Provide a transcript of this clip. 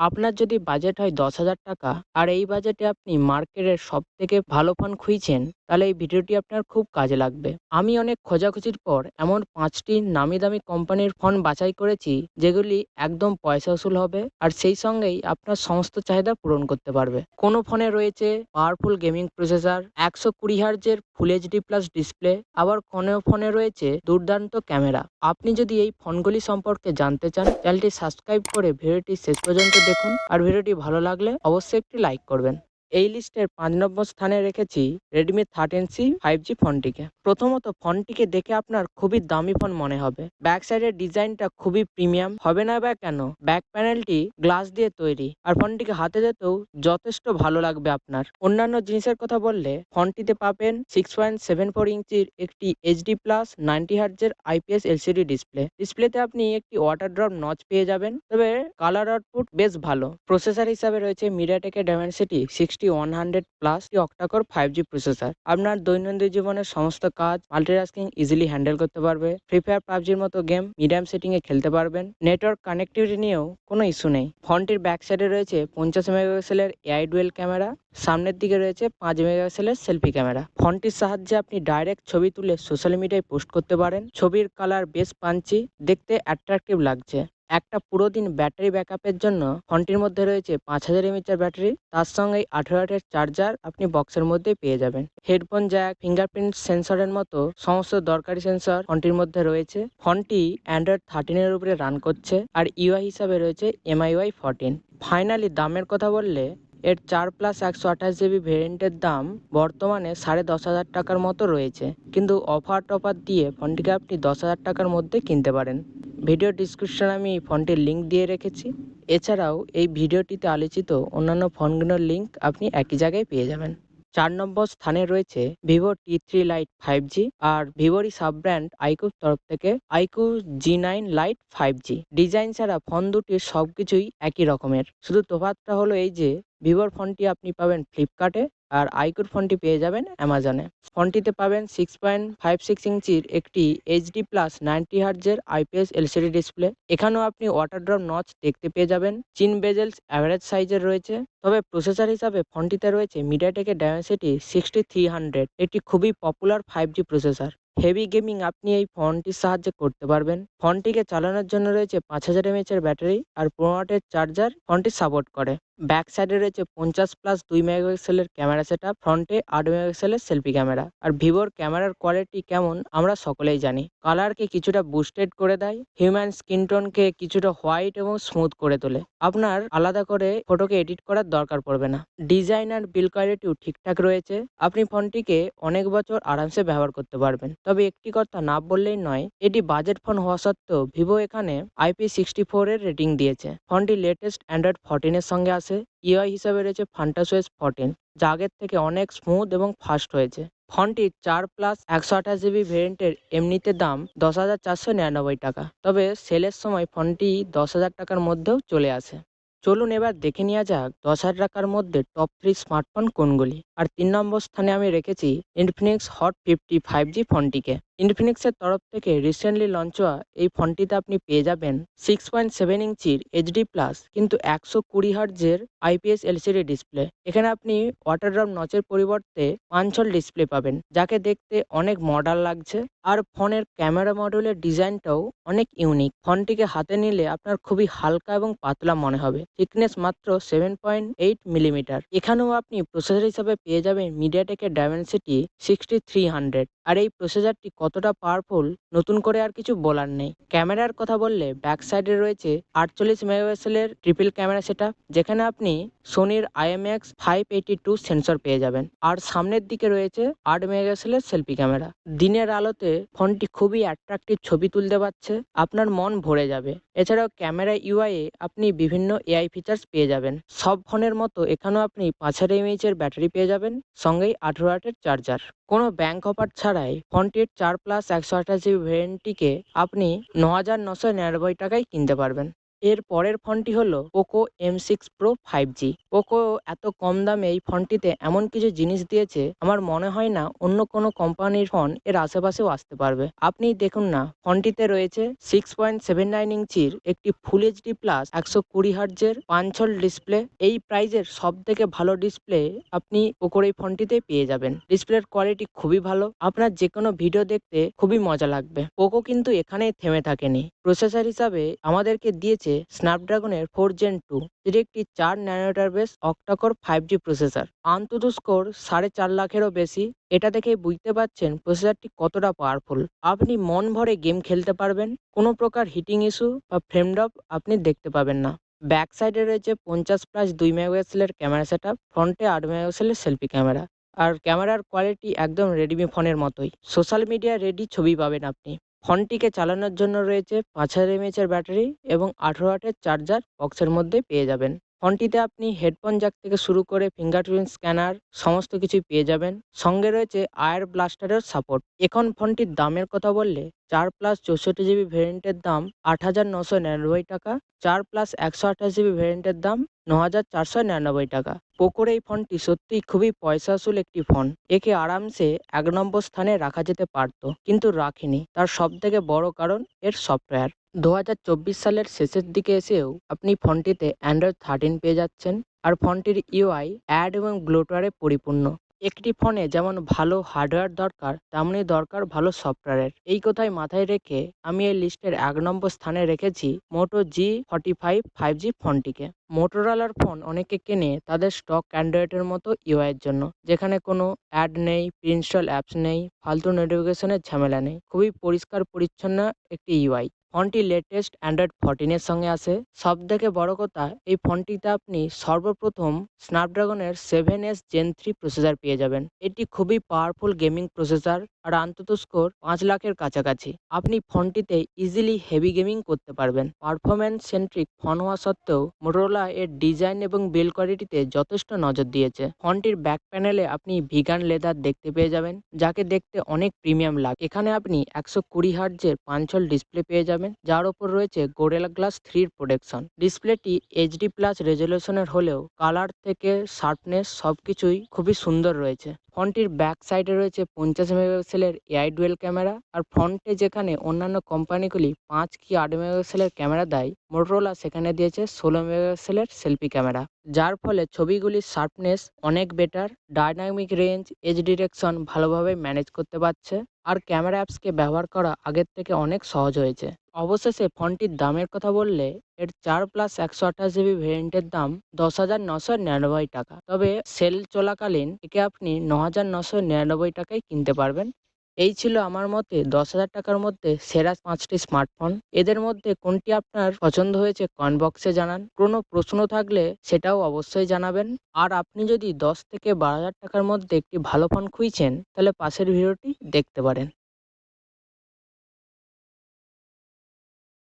আপনার যদি বাজেট হয় দশ হাজার টাকা, আর এই বাজেটে আপনি মার্কেটের সব থেকে ভালো ফোন খুঁজছেন, তাহলে এই ভিডিওটি আপনার খুব কাজে লাগবে। আমি অনেক খোঁজাখুঁজির পর এমন পাঁচটি নামি দামি কোম্পানির ফোন বাছাই করেছি, যেগুলি একদম পয়সা উসুল হবে, আর সেই সঙ্গেই আপনার সমস্ত চাহিদা পূরণ করতে পারবে। কোনো ফোনে রয়েছে পাওয়ারফুল গেমিং প্রসেসর একশো কুড়ি হার্জের ফুল এইচডি প্লাস ডিসপ্লে আবার কোনো ফোনে রয়েছে দুর্দান্ত ক্যামেরা আপনি যদি এই ফোনগুলি সম্পর্কে জানতে চান চ্যানেলটি সাবস্ক্রাইব করে ভিডিওটি শেষ পর্যন্ত দেখুন। আর ভিডিওটি ভালো লাগলে অবশ্যই একটি লাইক করবেন। এই লিস্টের পাঁচ নম্বর স্থানে রেখেছি Redmi thirteen C five G ফোনটিকে। প্রথমত ফোনটিকে দেখে আপনার খুবই দামি ফোন মনে হবে। ব্যাক সাইডের ডিজাইনটা খুবই প্রিমিয়াম। হবে না বা কেন? ব্যাক প্যানেলটি গ্লাস দিয়ে তৈরি। আর ফোনটিকে হাতে যেতেও যথেষ্ট ভালো লাগবে আপনার। অন্যান্য জিনিসের কথা বললে ফোনটিতে পাবেন সিক্স পয়েন্ট সেভেন ফোর ইঞ্চির একটি এইচডি প্লাস নাইনটি হার্জের আইপিএস এলসিডি ডিসপ্লে ডিসপ্লেতে আপনি একটি ওয়াটার ড্রপ নচ পেয়ে যাবেন। তবে কালার আউটপুট বেশ ভালো। প্রসেসর হিসাবে রয়েছে মিডিয়াটেকের Dimensity sixty one hundred plus octacore five G processor আপনার দৈনন্দিন জীবনের সমস্ত কাজ মাল্টিটাস্কিং ইজিলি হ্যান্ডেল করতে পারবে। ফ্রি ফায়ার পাবজির মতো গেম মিডিয়াম সেটিং এ খেলতে পারবেন। নেটওয়ার্ক কানেক্টিভিটি নিয়েও কোনো ইস্যু নেই। ফোনটির ব্যাক সাইডে রয়েছে পঞ্চাশ মেগাপিক্সেলের এআই ডুয়েল ক্যামেরা সামনের দিকে রয়েছে পাঁচ মেগাপিক্সেলের সেলফি ক্যামেরা ফোনটির সাহায্যে আপনি ডাইরেক্ট ছবি তুলে সোশ্যাল মিডিয়ায় পোস্ট করতে পারেন। ছবির কালার বেশ পাঞ্চি দেখতে অ্যাট্রাকটিভ লাগছে। একটা পুরো দিন ব্যাটারি ব্যাকআপের জন্য ফোনটির মধ্যে রয়েছে পাঁচ হাজার এমএচের ব্যাটারি। তার সঙ্গে আঠেরো ওয়াটের চার্জার আপনি বক্সের মধ্যেই পেয়ে যাবেন। হেডফোন, জ্যাক, ফিঙ্গারপ্রিন্ট সেন্সরের মতো সমস্ত দরকারি সেন্সর ফোনটির মধ্যে রয়েছে। ফোনটি অ্যান্ড্রয়েড থার্টিনের উপরে রান করছে আর ইউআই হিসাবে রয়েছে এমআইওয়াই ফোরটিন। ফাইনালি দামের কথা বললে এর চার প্লাস একশো আঠাশ জিবি ভেরিয়েন্টের দাম বর্তমানে সাড়ে দশ হাজার টাকার মতো রয়েছে। কিন্তু অফার টফার দিয়ে ফোনটিকে আপনি দশ হাজার টাকার মধ্যে কিনতে পারেন। ভিডিও ডিসক্রিপশনে আমি ফোনটির লিঙ্ক দিয়ে রেখেছি। এছাড়াও এই ভিডিওটিতে আলোচিত অন্যান্য ফোনগুলোর লিঙ্ক আপনি একই জায়গায় পেয়ে যাবেন। চার নম্বর স্থানে রয়েছে Vivo T three lite five G আর ভিভোরই সাব ব্র্যান্ড আইকুর তরফ থেকে iQOO Z nine lite five G design ছাড়া ফোন দুটির সব কিছুই একই রকমের। শুধু তফাৎটা হলো এই যে ভিভোর ফোনটি আপনি পাবেন ফ্লিপকার্টে আর আইকুর ফোনটি পেয়ে যাবেন অ্যামাজনে ফোনটিতে পাবেন সিক্স পয়েন্ট ফাইভ সিক্স ইঞ্চির একটি এইচডি প্লাস নাইনটি হার্জের আইপিএস এলসিডি ডিসপ্লে এখানেও আপনি ওয়াটার ড্রপ নচ দেখতে পেয়ে যাবেন। চিন বেজেলস অ্যাভারেজ সাইজের রয়েছে। তবে প্রসেসর হিসাবে ফোনটিতে রয়েছে মিডিয়াটেকের ডায়মেন্সিটি সিক্সটি থ্রি হান্ড্রেড এটি খুবই popular five G processor heavy gaming আপনি এই ফোনটির সাহায্যে করতে পারবেন। ফোনটিকে চালানোর জন্য রয়েছে পাঁচ হাজার এমএচের ব্যাটারি আর ওয়াটের চার্জার ফোনটি সাপোর্ট করে। ব্যাক সাইডে রয়েছে পঞ্চাশ প্লাস দুই মেগাপিক্সেলের ক্যামেরা সেট আপ ফ্রন্টে আট মেগাপিক্সেলের সেলফি ক্যামেরা আর ভিভোর ক্যামেরার কোয়ালিটি কেমন আমরা সকলেই জানি। কালারকে কিছুটা বুস্টেড করে দেয় হিউম্যান স্কিন কিছুটা হোয়াইট এবং স্মুথ করে তোলে। আপনার আলাদা করে ফটোকে এডিট করার দরকার পড়বে না। ডিজাইন আর বিল কোয়ালিটিও ঠিকঠাক রয়েছে। আপনি ফোনটিকে অনেক বছর আরামসে ব্যবহার করতে পারবেন। তবে একটি কথা না বললেই নয়, এটি বাজেট ফোন হওয়া সত্ত্বেও ভিভো এখানে আইপি সিক্সটি ফোর এর রেটিং দিয়েছে। ফোনটি লেটেস্ট অ্যান্ড্রয়েড ফোরটিনের সঙ্গে আসে ইউআই হিসাবে রয়েছে ফান্টাসোয়েস ফোরটিন যা আগের থেকে অনেক স্মুথ এবং ফাস্ট হয়েছে। ফোনটির চার প্লাস একশো আঠাশ জিবি ভেরিয়েন্টের এমনিতে দাম দশ হাজার চারশো নিরানব্বই টাকা, তবে সেলের সময় ফোনটি দশ হাজার টাকার মধ্যেও চলে আসে। চলুন এবার দেখে নেওয়া যাক দশ হাজার টাকার মধ্যে টপ থ্রি স্মার্টফোন কোনগুলি। আর তিন নম্বর স্থানে আমি রেখেছি Infinix Hot fifty five G ফোনটিকে ইনফিনিক্সের তরফ থেকে রিসেন্টলি লঞ্চ হওয়া এই ফোনটিতে আপনি পেয়ে যাবেন সিক্স পয়েন্ট সেভেন ইঞ্চির এইচডি প্লাস কিন্তু একশো কুড়ি হার্জের আইপিএস এলসিডি ডিসপ্লে এখানে আপনি ওয়াটার ড্রপ নচের পরিবর্তে পাঞ্চল ডিসপ্লে পাবেন, যাকে দেখতে অনেক মডার্ন লাগছে। আর ফোনের ক্যামেরা মডেলের ডিজাইনটাও অনেক ইউনিক ফোনটিকে হাতে নিলে আপনার খুবই হালকা এবং পাতলা মনে হবে। থিকনেস মাত্র সেভেন পয়েন্ট এইট মিলিমিটার এখানেও আপনি প্রসেসর হিসাবে পেয়ে যাবেন মিডিয়াটেকের ডায়মেনসিটি সিক্সটি থ্রি হান্ড্রেড আর এই প্রসেসরটি কতটা পাওয়ারফুল নতুন করে আর কিছু বলার নেই। ক্যামেরার কথা বললে ব্যাক সাইডে রয়েছে আটচল্লিশ মেগাপিক্সেলের ট্রিপল ক্যামেরা সেট যেখানে আপনি সোনির IMX five eighty two sensor পেয়ে যাবেন। আর সামনের দিকে রয়েছে আট মেগাপিক্সেলের সেলফি ক্যামেরা দিনের আলোতে ফোনটি খুবই অ্যাট্রাক্টিভ ছবি তুলতে পারছে, আপনার মন ভরে যাবে। এছাড়াও ক্যামেরা ইউআই এ আপনি বিভিন্ন এআই ফিচার্স পেয়ে যাবেন। সব ফোনের মতো এখানেও আপনি পাঁচ হাজার এমএইচ এর ব্যাটারি পেয়ে যাবেন, সঙ্গেই আঠেরো ওয়াটের চার্জার কোনো ব্যাঙ্ক অফার ছাড়াই ফোনটির চার প্লাস একশো আঠাশ জিবি ভেরিয়েন্টটিকে আপনি ন হাজার নশো নিরানব্বই টাকায় কিনতে পারবেন। এর পরের ফোনটি হলো Poco M six Pro five G Poco এত কম দামে এই ফোনটিতে এমন কিছু জিনিস দিয়েছে, আমার মনে হয় না অন্য কোনো কোম্পানির ফোন এর আশেপাশেও আসতে পারবে। আপনি দেখুন না, ফোনটিতে রয়েছে সিক্স পয়েন্ট সেভেন নাইন ইঞ্চির একটি ফুল এইচডি প্লাস একশো কুড়ি হার্জের পাঞ্চল ডিসপ্লে। এই প্রাইজের সব থেকে ভালো ডিসপ্লে আপনি পোকোর এই ফোনটিতে পেয়ে যাবেন। ডিসপ্লের কোয়ালিটি খুবই ভালো, আপনার যে কোনো ভিডিও দেখতে খুবই মজা লাগবে। পোকো কিন্তু এখানেই থেমে থাকেনি। প্রসেসর হিসাবে আমাদেরকে দিয়েছে স্ন্যাপড্রাগনের ফোর জেন টু, যেটি একটি চার nanometre base octacore five G processor. আন্তত score সাড়ে চার লাখেরও বেশি। এটা দেখে বুঝতে পারছেন প্রসেসরটি কতটা পাওয়ারফুল আপনি মন ভরে গেম খেলতে পারবেন। কোনো প্রকার হিটিং ইস্যু বা ফ্রেম ড্রপ আপনি দেখতে পাবেন না। ব্যাক সাইডে রয়েছে পঞ্চাশ প্লাস দুই মেগাপিক্সেলের ক্যামেরা সেট আপ ফ্রন্টে আট মেগাপিক্সেলের সেলফি ক্যামেরা আর ক্যামেরার কোয়ালিটি একদম রেডমি ফোনের মতোই। সোশ্যাল মিডিয়া রেডি ছবি পাবেন আপনি। ফোনটিকে চালানোর জন্য রয়েছে পাঁচ হাজার এমএচের ব্যাটারি এবং আঠেরো ওয়াটের চার্জার বক্সের মধ্যে পেয়ে যাবেন। ফোনটিতে আপনি হেডফোন জ্যাক থেকে শুরু করে ফিঙ্গারপ্রিন্ট স্ক্যানার সমস্ত কিছুই পেয়ে যাবেন। সঙ্গে রয়েছে আয়ার ব্লাস্টারের সাপোর্ট এখন ফোনটির দামের কথা বললে চার প্লাস চৌষট্টি জিবি ভ্যারিয়েন্টের দাম আট হাজার নশো নিরানব্বই টাকা, চার প্লাস একশো আঠাশ জিবি ভেরিয়েন্টের দাম ন হাজার চারশো নিরানব্বই টাকা। পোকোর এই ফোনটি সত্যিই খুবই পয়সাসুল একটি ফোন। একে আরামসে এক নম্বর স্থানে রাখা যেতে পারত, কিন্তু রাখিনি। তার সব থেকে বড় কারণ এর সফটওয়্যার। দু হাজার চব্বিশ সালের শেষের দিকে এসেও আপনি ফোনটিতে অ্যান্ড্রয়েড থার্টিন পেয়ে যাচ্ছেন, আর ফোনটির ইউআই অ্যাড এবং গ্লোটারে পরিপূর্ণ। একটি ফোনে যেমন ভালো হার্ডওয়্যার দরকার তেমনই দরকার ভালো সফটওয়্যারের। এই কথাই মাথায় রেখে আমি এই লিস্টের এক নম্বর স্থানে রেখেছি Moto G forty five five G ফোনটিকে। মোটোরালার ফোন অনেকে কেনে তাদের স্টক অ্যান্ড্রয়েডের মতো ইউআইয়ের জন্য, যেখানে কোনো অ্যাড নেই প্রিন্সটল অ্যাপস নেই, ফালতু নোটিফিকেশনের ঝামেলা নেই। খুবই পরিষ্কার পরিচ্ছন্ন একটি ইউআই। ফোনটি লেটেস্ট অ্যান্ড্রয়েড ফোরটিনের সঙ্গে আসে সব থেকে বড় কথা, এই ফোনটিতে আপনি সর্বপ্রথম স্ন্যাপড্রাগনের seven S Gen three processor পেয়ে যাবেন। এটি খুবই পাওয়ারফুল গেমিং প্রসেসর আর অন্তত স্কোর পাঁচ লাখের কাছাকাছি। আপনি ফোনটিতে ইজিলি হেভি গেমিং করতে পারবেন। পারফরম্যান্স সেন্ট্রিক ফোন হওয়া সত্ত্বেও মোটোরোলা এর ডিজাইন এবং বিল্ড কোয়ালিটিতে যথেষ্ট নজর দিয়েছে। ফোনটির ব্যাক প্যানেলে আপনি ভিগান লেদার দেখতে পেয়ে যাবেন, যাকে দেখতে অনেক প্রিমিয়াম লাগে। এখানে আপনি একশো কুড়ি হার্জের পাঞ্চল ডিসপ্লে পেয়ে যাবেন। যার ওপর রয়েছে গোরেলা গ্লাস থ্রির প্রোটেকশন ডিসপ্লেটি এইচডি প্লাস রেজলিউশনের হলেও কালার থেকে শার্পনেস সবকিছুই খুবই সুন্দর রয়েছে। ফোনটির ব্যাক সাইডে রয়েছে পঞ্চাশ মেগাপিক্সেলের এআই ডুয়েল ক্যামেরা আর ফ্রন্টে যেখানে অন্যান্য কোম্পানিগুলি পাঁচ কি আট মেগাপিক্সেলের ক্যামেরা দেয় মোটরোলা সেখানে দিয়েছে ষোলো মেগাপিক্সেলের সেলফি ক্যামেরা যার ফলে ছবিগুলির শার্পনেস অনেক better dynamic range edge direction ভালোভাবে ম্যানেজ করতে পারছে। আর ক্যামেরা অ্যাপসকে ব্যবহার করা আগের থেকে অনেক সহজ হয়েছে। অবশেষে ফোনটির দামের কথা বললে, এর চার প্লাস একশো আঠাশ জিবি ভেরিয়েন্টের দাম দশ হাজার নশো নিরানব্বই টাকা। তবে সেল চলাকালীন একে আপনি ন হাজার নশো নিরানব্বই টাকায় কিনতে পারবেন। এই ছিল আমার মতে দশ হাজার টাকার মধ্যে সেরা পাঁচটি স্মার্টফোন এদের মধ্যে কোনটি আপনার পছন্দ হয়েছে কমেন্ট বক্সে জানান। কোনো প্রশ্ন থাকলে সেটাও অবশ্যই জানাবেন। আর আপনি যদি দশ থেকে বারো হাজার টাকার মধ্যে একটি ভালো ফোন খুঁজছেন, তাহলে পাশের ভিডিওটি দেখতে পারেন।